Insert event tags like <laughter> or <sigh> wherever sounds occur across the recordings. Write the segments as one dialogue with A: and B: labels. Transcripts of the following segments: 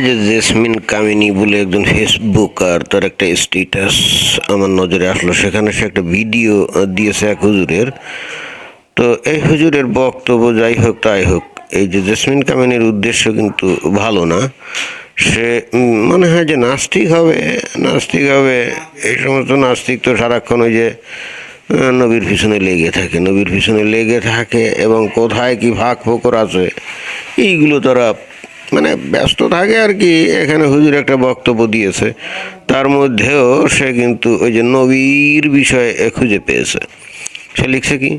A: যে জেসমিন কামিনী বলে একজন ফেসবুকার, তার একটা স্ট্যাটাস আমার নজরে আসলো। সেখানে সে একটা ভিডিও দিয়েছে এক হুজুরের। তো এই হুজুরের বক্তব্য যাই হোক তাই হোক, এই যে জেসমিন কামিনীর উদ্দেশ্য কিন্তু ভালো না। সে মনে হয় যে নাস্তিক হবে নাস্তিক হবে, এই সমস্ত নাস্তিক তো সারাক্ষণ ওই যে নবীর পিছনে লেগে থাকে। নবীর পিছনে লেগে থাকে এবং কোথায় কি ভাগ ফোকর আছে, এইগুলো তারা মানে ব্যস্ত থাকে আর কি। এখানে হুজুর একটা বক্তব্য দিয়েছে। তার মধ্যেও সে কিন্তু ওই যে নবীর বিষয়ে খুঁজে পেয়েছে। সে লিখছে কি,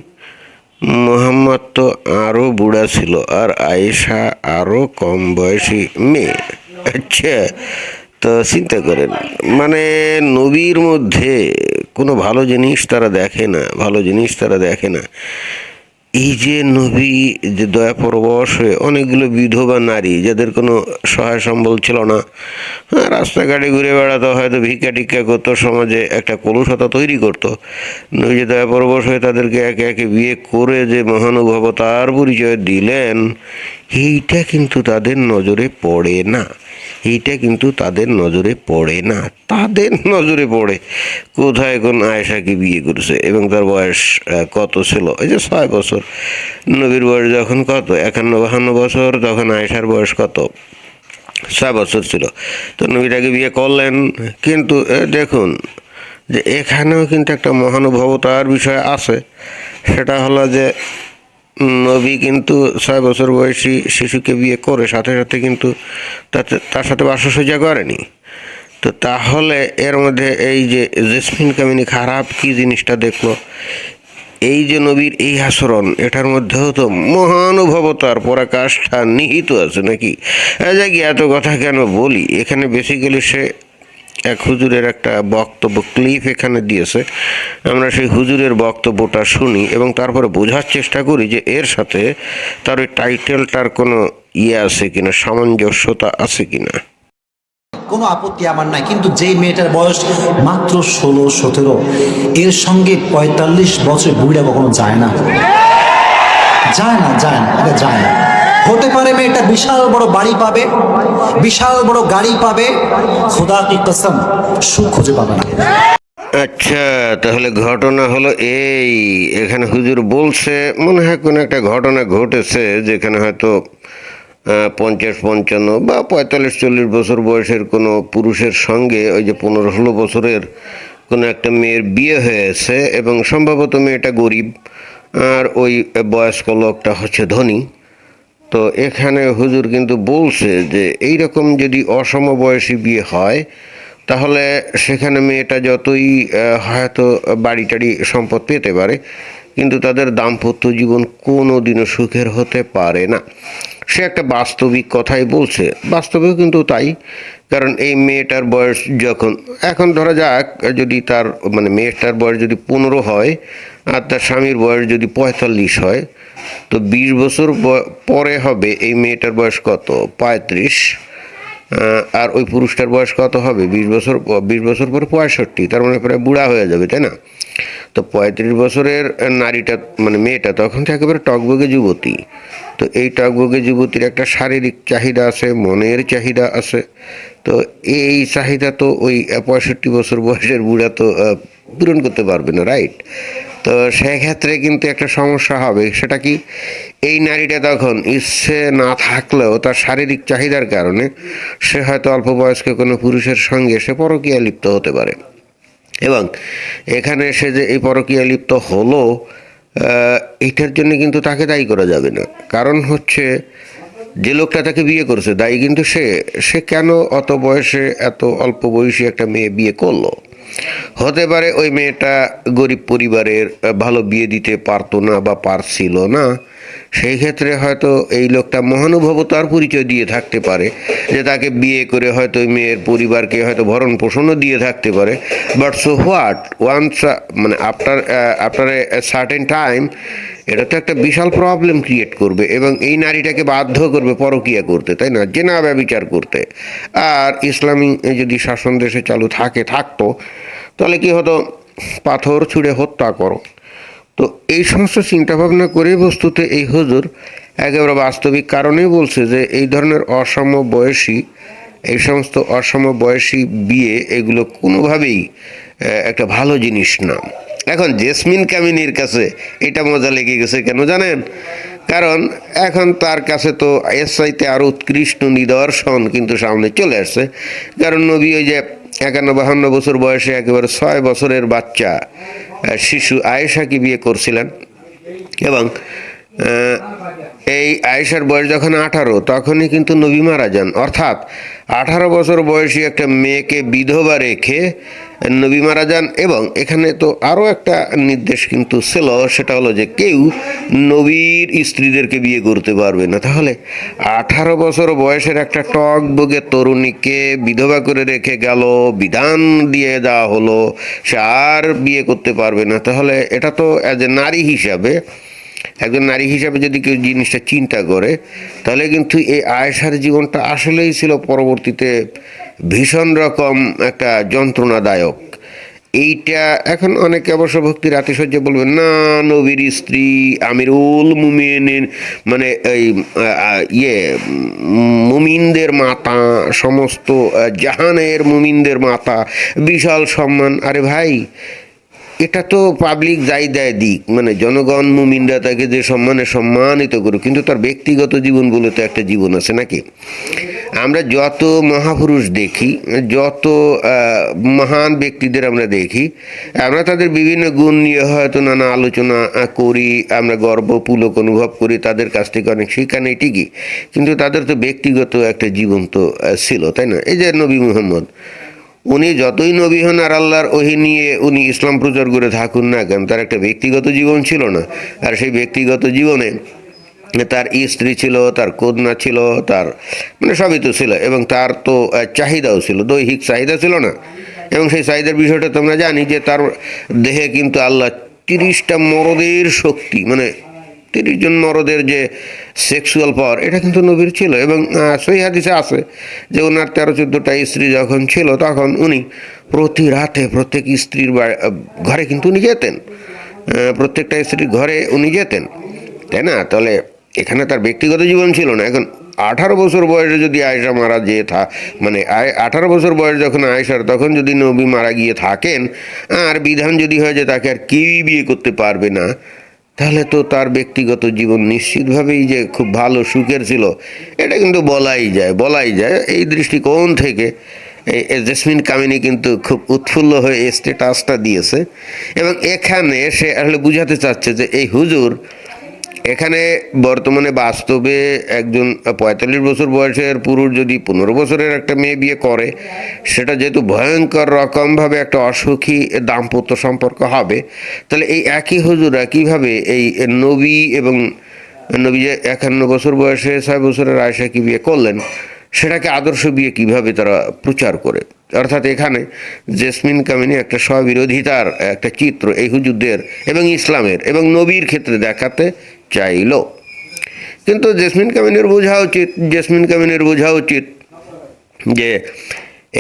A: মোহাম্মদ তো আরও বুড়া ছিল আর আয়েশা আরও কম বয়সী মেয়ে। আচ্ছা তো চিন্তা করেন মানে নবীর মধ্যে কোনো ভালো জিনিস তারা দেখে না, ভালো জিনিস তারা দেখে না। এই যে নবী, যে দয়া পরবশ হয়ে অনেকগুলো বিধবা নারী, যাদের কোনো সহায় সম্বল ছিল না হ্যাঁ রাস্তাঘাটে ঘুরে বেড়াতো, হয়তো ভিক্ষা টিক্ষা করতো, সমাজে একটা কলুষতা তৈরি করতো। নবী যে দয়া পরবশ হয়ে তাদেরকে একে একে বিয়ে করে যে মহানুভবতার পরিচয় দিলেন, এইটা কিন্তু তাদের নজরে পড়ে না। এইটা কিন্তু তাদের নজরে পড়ে না। তাদের নজরে পড়ে। কোথায় কোন আয়েশাকে বিয়ে করেছে এবং তার বয়স কত ছিল? এই যে ছয় বছর। নবীর বয়স যখন কত? একান্ন, বাহান্ন বছর, তখন আয়েশার বয়স কত? ছয় বছর ছিল। তো নবীটাকে বিয়ে করলেন। কিন্তু দেখুন, যে এখানেও কিন্তু একটা মহানুভবতার বিষয় আছে। সেটা হলো যে, নবী কিন্তু ছয় বছর বয়সী শিশুকে বিয়ে করে, সাথে সাথে কিন্তু তাতে তার সাথে বাসসজ্জা করেনি। তো তাহলে এর মধ্যে এই যে জেসমিন কামিনী খারাপ কি জিনিসটা দেখল? এই যে নবীর এই আচরণ, এটার মধ্যেও তো মহানুভবতার পরাকাষ্ঠা নিহিত আছে নাকি? আচ্ছা কি এত কথা কেন বলি? এখানে বেসিক্যালি সে এক হুজুরের একটা বক্তব্য ক্লিপ এখানে দিয়েছে। আমরা সেই হুজুরের বক্তব্যটা শুনি এবং তারপরে বোঝার চেষ্টা করি যে এর সাথে তার ওই টাইটেলটার কোনো ইয়ে আছে কিনা, সামঞ্জস্যতা আছে কিনা।
B: কোনো আপত্তি আমার নাই। কিন্তু যেই মেয়েটার বয়স মাত্র ষোলো, সতেরো, এর সঙ্গে পঁয়তাল্লিশ বছর বুড়িটা কখনো যায় না। যায় না যায় না এটা যায় না। হতে পারে মেয়েটা বিশাল বড় বাড়ি পাবে, বিশাল বড় গাড়ি পাবে। খোদা কি কসম, সুখ খুঁজে পাবে না।
A: আচ্ছা তাহলে ঘটনা হলো এই, এখানে হুজুর বলছে, মনে হয় কোনো একটা ঘটনা ঘটেছে যেখানে হয়তো পঞ্চাশ, পঞ্চান্ন বা পঁয়তাল্লিশ, চল্লিশ বছর বয়সের কোনো পুরুষের সঙ্গে ওই যে পনেরো, ষোলো বছরের কোনো একটা মেয়ের বিয়ে হয়েছে এবং সম্ভবত মেয়েটা গরিব আর ওই বয়স্ক লোকটা হচ্ছে ধনী। তো এখানে হুজুর কিন্তু বলছে যে এই রকম যদি অসম বয়সী বিয়ে হয়, তাহলে সেখানে মেয়েটা যতই হয়তো বাড়ি টাড়ি সম্পদ পেতে পারে, কিন্তু তাদের দাম্পত্য জীবন কোনো দিনও সুখের হতে পারে না। সে একটা বাস্তবিক কথাই বলছে। বাস্তবেও কিন্তু তাই, কারণ এই মেয়েটার বয়স যখন, এখন ধরা যাক, যদি তার মানে মেয়েটার বয়স যদি পনেরো হয়, আর তার স্বামীর বয়স যদি পঁয়তাল্লিশ হয়, তো বিশ বছর পরে হবে এই মেয়েটার বয়স কত? পঁয়ত্রিশ। আর ওই পুরুষটার বয়স কত হবে? বিশ বছর বিশ বছর পরে পঁয়ষট্টি। তার মানে প্রায় বুড়া হয়ে যাবে, তাই না? তো পঁয়ত্রিশ বছরের নারীটা মানে মেয়েটা তখন একেবারে টকবগে যুবতী। তো এই টকবগে যুবতীর একটা শারীরিক চাহিদা আছে, মনের চাহিদা আছে। তো এই চাহিদা তো ওই পঁয়ষট্টি বছর বয়সের বুড়া তো পূরণ করতে পারবে না, রাইট? তো সেক্ষেত্রে কিন্তু একটা সমস্যা হবে, সেটা কি? এই নারীটা তখন ইচ্ছে না থাকলেও তার শারীরিক চাহিদার কারণে সে হয়তো অল্প বয়স্ক কোনো পুরুষের সঙ্গে সে পরকীয়া লিপ্ত হতে পারে। এবং এখানে সে যে এই পরকীয়া লিপ্ত হলো এটার জন্য কিন্তু তাকে দায়ী করা যাবে না। কারণ হচ্ছে, যে লোকটা তাকে বিয়ে করেছে, দায়ী কিন্তু সে। সে কেন অত বয়সে, এত অল্প বয়সী একটা মেয়ে বিয়ে করল? হতে পারে ওই মেয়েটা গরিব পরিবারের, ভালো বিয়ে দিতে পারতো না বা পারছিল না। সেই ক্ষেত্রে হয়তো এই লোকটা মহানুভবতার পরিচয় দিয়ে থাকতে পারে, যে তাকে বিয়ে করে হয়তো মেয়ের পরিবারকে হয়তো ভরণ পোষণও দিয়ে থাকতে পারে। বাট সো হোয়াট ওয়ান্স মানে after after a certain time এটা তো একটা বিশাল প্রবলেম ক্রিয়েট করবে এবং এই নারীটাকে বাধ্য করবে পরকিয়া করতে, তাই না? জেনা ব্যবচার করতে। আর ইসলামী যদি শাসন দেশে চালু থাকে, থাকতো, তাহলে কি হতো? পাথর ছুঁড়ে হত্যা করো। তো এই সমস্ত চিন্তাভাবনা করে বস্তুতে এই হুজুর একেবারে বাস্তবিক কারণেই বলছে যে এই ধরনের অসম বয়সী, এই সমস্ত অসম বয়সী বিয়ে এগুলো কোনোভাবেই একটা ভালো জিনিস না। এখন জেসমিন কামিনীর কাছে এটা মজা লেগে গেছে কেন জানেন? কারণ এখন তার কাছে তো এর চাইতে আরও উৎকৃষ্ট নিদর্শন কিন্তু সামনে চলে আসছে। কারণ নবী ওই যে একান্ন বাহান্ন বছর বয়সে একেবারে ছয় বছরের বাচ্চা শিশু আয়েশাকে বিয়ে করছিলেন এবং এই আয়েশার বয়স যখন আঠারো, তখনই কিন্তু নবী মারা যান। অর্থাৎ আঠারো বছর বয়সী একটা মেয়েকে বিধবা রেখে নবী মারা যান এবং এখানে তো আরও একটা নির্দেশ কিন্তু ছিল, সেটা হলো যে কেউ নবীর স্ত্রীদেরকে বিয়ে করতে পারবে না। তাহলে আঠারো বছর বয়সের একটা টক বগে তরুণীকে বিধবা করে রেখে গেল, বিধান দিয়ে দেওয়া হলো, সে আর বিয়ে করতে পারবে না। তাহলে এটা তো অ্যাজ এ নারী হিসাবে একজন নারী হিসাবে যদি কেউ জিনিসটা চিন্তা করে, তাহলে কিন্তু এই আয়েশার জীবনটা আসলেই ছিল পরবর্তীতে ভীষণ রকম একটা যন্ত্রণাদায়ক। এইটা এখন অনেকে অবশ্য ভক্তির আতিশয্য বলবেন, না, নবীর স্ত্রী আমিরুল মুমিনের মানে এই ইয়ে মুমিনদের মাতা, সমস্ত জাহানের মুমিনদের মাতা, বিশাল সম্মান। আরে ভাই এটা তো পাবলিক যাই দেয় দিক। মানে জনগণ, মুমিনরা তাকে যে সম্মানে সম্মানিত করুক, কিন্তু তার ব্যক্তিগত জীবন বলে তো একটা জীবন আছে নাকি? আমরা যত মহাপুরুষ দেখি, যত মহান ব্যক্তিদের আমরা দেখি, আমরা তাদের বিভিন্ন গুণ নিয়ে হয়তো নানা আলোচনা করি, আমরা গর্ব পুলক অনুভব করি, তাদের কাছ থেকে অনেক শিক্ষা নেই, ঠিকই। কিন্তু তাদের তো ব্যক্তিগত একটা জীবন তো ছিল, তাই না? এই যে নবী মুহাম্মদ উনি যতই নবী হন আর আল্লাহর ওহি নিয়ে উনি ইসলাম প্রচার করে থাকুন না কেন, তার একটা ব্যক্তিগত জীবন ছিল না। আর সেই ব্যক্তিগত জীবনে তার স্ত্রী ছিল, তার কন্যা ছিল, তার মানে সবই তো ছিল এবং তার তো চাহিদাও ছিল, দৈহিক চাহিদা ছিল না। এবং সেই চাহিদার বিষয়টা তোমরা জানি যে তার দেহে কিন্তু আল্লাহ তিরিশটা মরদের শক্তি মানে তিরিশ জন মরদের যে সেক্সুয়াল পাওয়ার এটা কিন্তু নবীর ছিল এবং সই হাদিসে আছে যে ওনার তেরো চোদ্দোটা স্ত্রী যখন ছিল তখন উনি প্রতি রাতে প্রত্যেক স্ত্রীর ঘরে কিন্তু উনি যেতেন। প্রত্যেকটা স্ত্রীর ঘরে উনি যেতেন। তাই না? তাহলে এখানে তার ব্যক্তিগত জীবন ছিল না। এখন আঠারো বছর বয়সে যদি আয়েশা মারা যেয়ে থা মানে আয়- আঠারো বছর বয়স যখন আয়েশার, তখন যদি নবী মারা গিয়ে থাকেন, আর বিধান যদি হয় যে তাকে আর কেউই বিয়ে করতে পারবে না তাহলে তো তার ব্যক্তিগত জীবন নিশ্চিতভাবেই যে খুব ভালো, সুখের ছিল, এটা কিন্তু বলাই যায় বলাই যায়। এই দৃষ্টিকোণ থেকে জেসমিন কামিনী কিন্তু খুব উৎফুল্ল হয়ে স্টেটাসটা দিয়েছে এবং এখানে সে আসলে বুঝাতে চাচ্ছে যে এই হুজুর এখানে বর্তমানে বাস্তবে একজন পঁয়তাল্লিশ বছর বয়সের পুরুষ যদি পনেরো বছরের একটা মেয়ে বিয়ে করে, সেটা যেহেতু ভয়ঙ্কর রকমভাবে একটা অসুখী দাম্পত্য সম্পর্ক হবে, তাহলে এই একই হুজুরা কীভাবে এই নবী এবং নবী যে একান্ন বছর বয়সে ছয় বছরের আয়সাকে বিয়ে করলেন, সেটাকে আদর্শ বিয়ে কীভাবে তারা প্রচার করে? অর্থাৎ এখানে জেসমিন কামিনী একটা স্ববিরোধিতার একটা চিত্র এই হুজুরদের এবং ইসলামের এবং নবীর ক্ষেত্রে দেখাতে চাইল। কিন্তু জেসমিন কামিনের বোঝা উচিত, জেসমিন কামিনের বোঝা উচিত যে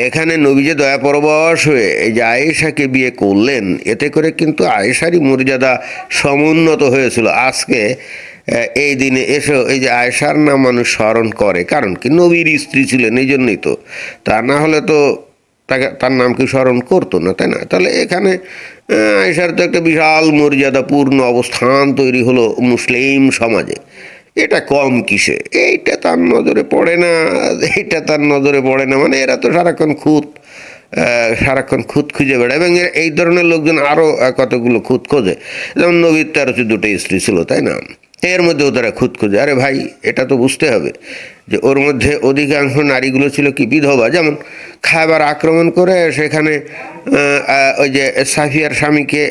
A: এখানে নবী যে দয়া পরবশ হয়ে এই যে আয়েশাকে বিয়ে করলেন, এতে করে কিন্তু আয়েশারই মর্যাদা সমুন্নত হয়েছিল। আজকে এই দিনে এসে এই যে আয়েশার নাম মানুষ স্মরণ করে। কারণ কি? নবীর স্ত্রী ছিলেন, এই জন্যই তো। তা না হলে তো তাকে তার নামকে স্মরণ করতো না তাই না? তাহলে এখানে আহ, আয়েশার তো একটা বিশাল মর্যাদাপূর্ণ অবস্থান তৈরি হলো মুসলিম সমাজে। এটা কম কিসে? এইটা তার নজরে পড়ে না এইটা তার নজরে পড়ে না। মানে এরা তো সারাক্ষণ খুঁত সারাক্ষণ খুঁত খুঁজে বেড়ায় এবং এই ধরনের লোকজন আরও কতগুলো খুঁত খোঁজে। যেমন নবীর তেরো দুটো স্ত্রী ছিল তাই না? এর মধ্যেও তারা খুঁত খুঁজে। আরে ভাই, এটা তো বুঝতে হবে যে ওর মধ্যে অধিকাংশ নারীগুলো ছিল কি বিধবা? যেমন খাবার আক্রমণ করে সেখানে ওই যে সাফিয়ার স্বামীকে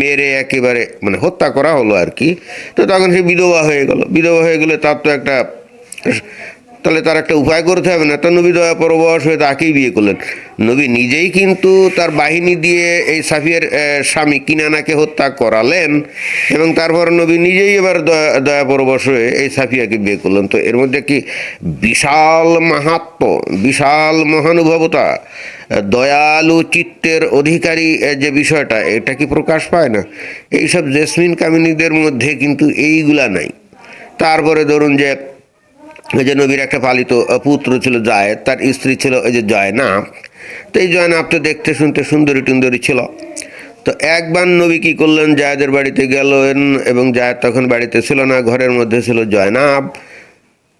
A: মেরে একেবারে মানে হত্যা করা হলো আর কি। তো তখন সে বিধবা হয়ে গেল। বিধবা হয়ে গেলে তার তো একটা তাহলে তার একটা উপায় করতে হবে না তা নবী দয়া পরবশ হয়ে তাকেই বিয়ে করলেন। নবী নিজেই কিন্তু তার বাহিনী দিয়ে এই সাফিয়ার স্বামী কিনানাকে হত্যা করালেন এবং তারপর নবী নিজেই এবার দয়া দয়া পরবশ হয়ে এই সাফিয়াকে বিয়ে করলেন। তো এর মধ্যে কি বিশাল মাহাত্ম বিশাল মহানুভবতা, দয়ালু চিত্তের অধিকারী যে বিষয়টা, এটা কি প্রকাশ পায় না? এইসব জেসমিন কামিনীদের মধ্যে কিন্তু এইগুলা নাই। তারপরে ধরুন যে যে নবীর একটা পালিত পুত্র ছিল জায়েদ, তার স্ত্রী ছিল ওই যে জয়নাব। তো এই জয়নাব তো দেখতে, শুনতে সুন্দরী টুন্দরী ছিল। তো একবার নবী কী করলেন? জায়দের বাড়িতে গেলেন এবং জায়দ তখন বাড়িতে ছিল না, ঘরের মধ্যে ছিল জয়নাব।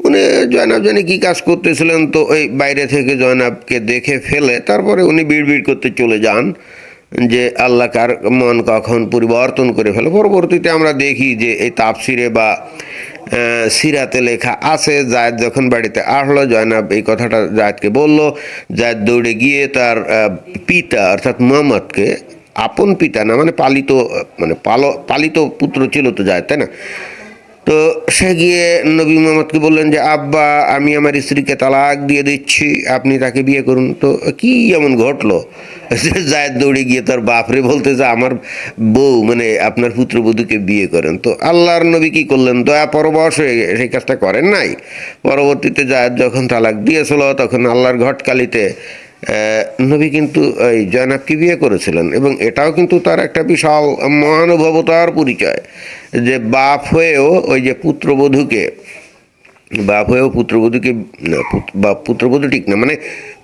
A: উনি জয়নাব জানি কী কাজ করতেছিলেন? তো ওই বাইরে থেকে জয়নাবকে দেখে ফেলে, তারপরে উনি বিড় বিড় করতে চলে যান যে আল্লাহ কার মন কখন পরিবর্তন করে ফেলে। পরবর্তীতে আমরা দেখি যে এই তাপসিরে বা সিরাতে লেখা আছে, জায়দ যখন বাড়িতে আসলো, জয়নাব এই কথাটা জায়দকে বলল। জায়দ দৌড়ে গিয়ে তার পিতা, অর্থাৎ মোহাম্মদকে, আপন পিতা না মানে পালিত মানে পাল, পালিত পুত্র ছিল তো জায়দ, তাই না? তো সে গিয়ে নবী মোহাম্মদকে বললেন যে, আব্বা, আমি আমার স্ত্রীকে তালাক দিয়ে দিচ্ছি, আপনি তাকে বিয়ে করুন। তো কি এমন ঘটলো? <laughs> জায়দ দৌড়ে গিয়ে তার বাপরে বলতে, যে, আমার বউ মানে আপনার পুত্রবধূকে বিয়ে করেন। তো আল্লাহর নবী কি করলেন? দয়া পরবশ হয়ে সেই কাজটা করেন নাই। পরবর্তীতে জায়দ যখন তালাক দিয়েছিল, তখন আল্লাহর ঘটকালিতে নবী কিন্তু ওই জয়নাবকে বিয়ে করেছিলেন এবং এটাও কিন্তু তার একটা বিশাল মহানুভবতার পরিচয় যে বাপ হয়েও ওই যে পুত্রবধূকে, বাপ হয়েও পুত্রবধূকে বা পুত্রবধূ ঠিক না মানে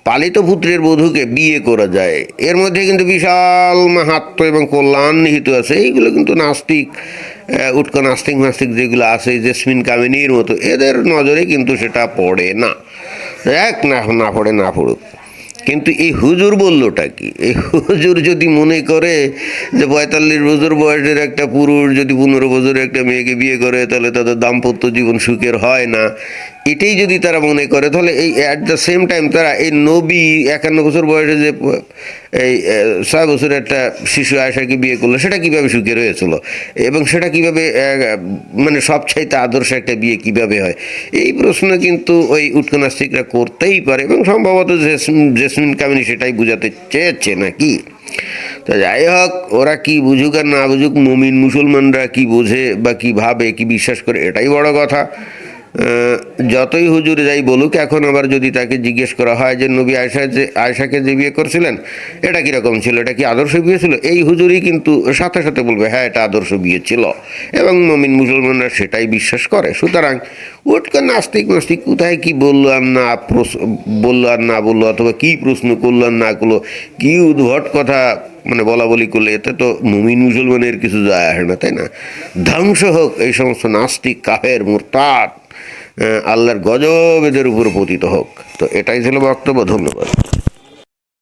A: পালিত পুত্রের বধূকে বিয়ে করা যায়। এর মধ্যে কিন্তু বিশাল মাহাত্ম এবং কল্যাণ নিহিত আছে। এইগুলো কিন্তু নাস্তিক উৎক নাস্তিক নাস্তিক যেগুলো আছে, জেসমিন কামিনীর মতো, এদের নজরে কিন্তু সেটা পড়ে না। এক না পড়ে, না পড়ুক। কিন্তু এই হুজুর বললোটা কি? এই হুজুর যদি মনে করে যে পঁয়তাল্লিশ বছর বয়সের একটা পুরুষ, যদি পনেরো বছরের একটা মেয়েকে বিয়ে করে, তাহলে তাদের দাম্পত্য জীবন সুখের হয় না। এটাই যদি তারা মনে করে, তাহলে এই অ্যাট দ্য সেম টাইম তারা এই নবী একান্ন বছর বয়সে যে, এই ছয় বছরের একটা শিশু আয়সাকে বিয়ে করল, সেটা কীভাবে সুখে হয়েছিল এবং সেটা কীভাবে মানে সবচাইতে আদর্শ একটা বিয়ে কীভাবে হয়? এই প্রশ্ন কিন্তু ওই উৎকনাস্তিকরা করতেই পারে এবং সম্ভবত জেসমিন কামিনী সেটাই বোঝাতে চেয়েছে নাকি? তো যাই হোক, ওরা কি বুঝুক আর না বুঝুক, মুমিন মুসলমানরা কি বোঝে বা কি ভাবে, কি বিশ্বাস করে, এটাই বড় কথা। যতই হুজুর যাই বলুক, এখন আবার যদি তাকে জিজ্ঞেস করা হয় যে, নবী আয়সা যে আয়সাকে যে বিয়ে করছিলেন, এটা কীরকম ছিল? এটা কি আদর্শ বিয়ে ছিল? এই হুজুরই কিন্তু সাথে সাথে বলবে হ্যাঁ এটা আদর্শ বিয়ে ছিল। এবং মমিন মুসলমানরা সেটাই বিশ্বাস করে। সুতরাং উটকে নাস্তিক নাস্তিক কোথায় কি বলল আর না বলল আর না বলল, অথবা কি প্রশ্ন করল আর না করল, কী উদ্ভট কথা মানে বলা বলি করলে, এতে তো মুমিন মুসলমানের কিছু যায় আসে না, তাই না? ধ্বংস হোক এই সমস্ত নাস্তিক, কাফের, মুরতাদ। আল্লাহর গজব এদের উপর পতিত হোক। তো এটাই ছিল বক্তব্য ধন্যবাদ।